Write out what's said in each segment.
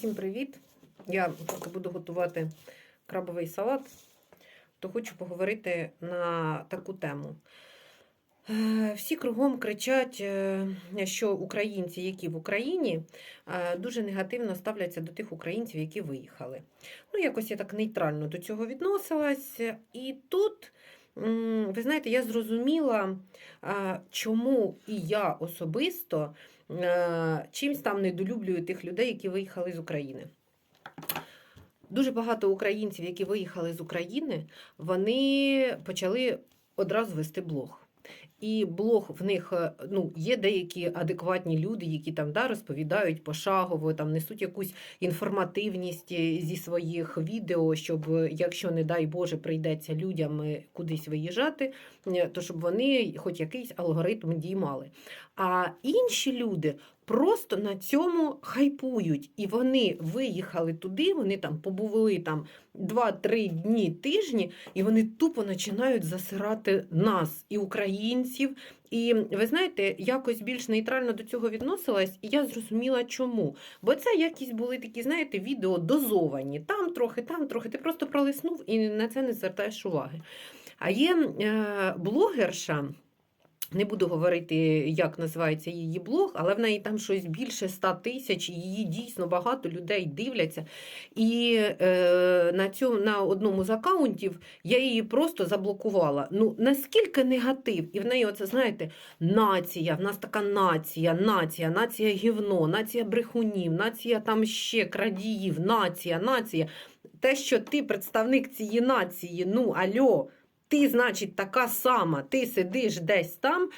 Всім привіт! Я поки буду готувати крабовий салат, то хочу поговорити на таку тему. Е, Всі кругом кричать, е, що українці, які в Україні, е, дуже негативно ставляться до тих українців, які виїхали. Ну, якось я так нейтрально до цього відносилась. І тут, ви знаєте, я зрозуміла, чому і я особисто е, чимсь там недолюблюю тих людей, які виїхали з України. Дуже багато українців, які виїхали з України, вони почали одразу вести блог. І блог в них е, ну, є деякі адекватні люди, які там да, розповідають пошагово, там несуть якусь інформативність е, зі своїх відео, щоб, е, якщо, не дай Боже, прийдеться людям кудись виїжджати, то щоб вони хоч якийсь алгоритм діймали. А інші люди просто на цьому хайпують. І вони виїхали туди, вони там побули там 2-3 дні тижні, і вони тупо починають засирати нас, і українців. І ви знаєте, якось більш нейтрально до цього відносилась, і я зрозуміла, чому. Бо це якісь були такі, знаєте, відео дозовані. Там трохи, там трохи. Ти просто пролиснув і на це не звертаєш уваги. А є е, блогерша. Не буду говорити, як називається її блог, але в неї там щось більше 100 тисяч, і її дійсно багато людей дивляться. І е, на цьому, на одному з акаунтів я її просто заблокувала. Ну, наскільки негатив? І в неї, оце, знаєте, нація, в нас така нація, нація, нація гівно, нація брехунів, нація там ще крадіїв, нація, нація. Те, що ти представник цієї нації, ну альо ти, значить, така сама, ти сидиш десь там.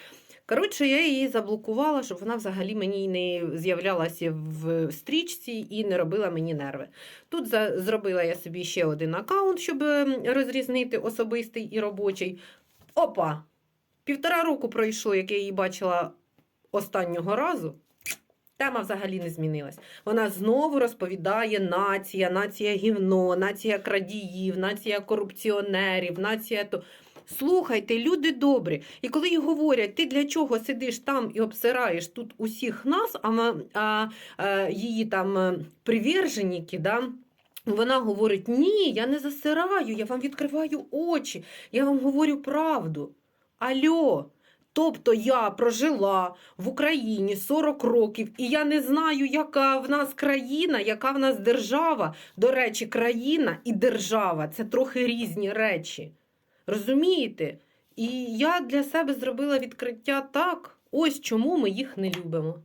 Коротше, я її заблокувала, щоб вона взагалі мені не з'являлася в стрічці і не робила мені нерви. Тут зробила я собі ще один аккаунт, щоб ем, розрізнити особистий і робочий. Опа! Півтора року пройшло, як я її бачила останнього разу. Тема взагалі не змінилась. Вона знову розповідає нація, нація гівно, нація крадіїв, нація корупціонерів, нація то. Слухайте, люди добрі. І коли їй говорять, ти для чого сидиш там і обсираєш тут усіх нас, а, а, а її там е, приверженіки, да, вона говорить: ні, я не засираю, я вам відкриваю очі, я вам говорю правду. Альо. Тобто я прожила в Україні 40 років, і я не знаю, яка в нас країна, яка в нас держава. До речі, країна і держава це трохи різні речі. Розумієте? І я для себе зробила відкриття так, ось чому ми їх не любимо.